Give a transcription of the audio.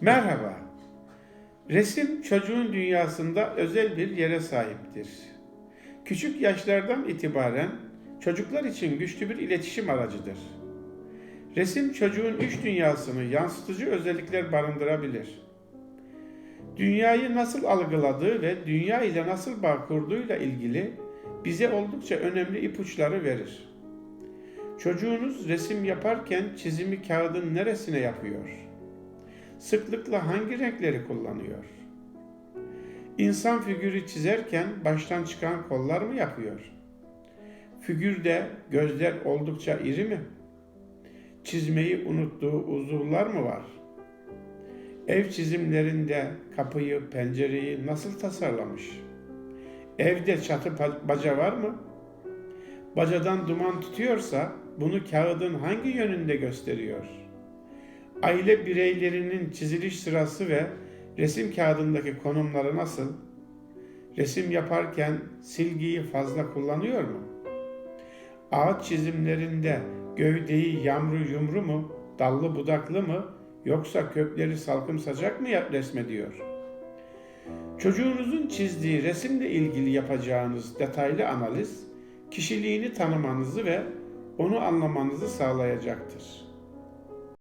Merhaba. Resim çocuğun dünyasında özel bir yere sahiptir. Küçük yaşlardan itibaren çocuklar için güçlü bir iletişim aracıdır. Resim çocuğun iç dünyasını yansıtıcı özellikler barındırabilir. Dünyayı nasıl algıladığı ve dünya ile nasıl bağ kurduğuyla ilgili bize oldukça önemli ipuçları verir. Çocuğunuz resim yaparken çizimi kağıdın neresine yapıyor? Sıklıkla hangi renkleri kullanıyor? İnsan figürü çizerken baştan çıkan kollar mı yapıyor? Figürde gözler oldukça iri mi? Çizmeyi unuttuğu uzuvlar mı var? Ev çizimlerinde kapıyı, pencereyi nasıl tasarlamış? Evde çatı baca var mı? Bacadan duman tutuyorsa bunu kağıdın hangi yönünde gösteriyor? Aile bireylerinin çiziliş sırası ve resim kağıdındaki konumları nasıl? Resim yaparken silgiyi fazla kullanıyor mu? Ağaç çizimlerinde gövdeyi yamru yumru mu, dallı budaklı mı yoksa kökleri salkım sacak mı yap resmediyor? Çocuğunuzun çizdiği resimle ilgili yapacağınız detaylı analiz kişiliğini tanımanızı ve onu anlamanızı sağlayacaktır.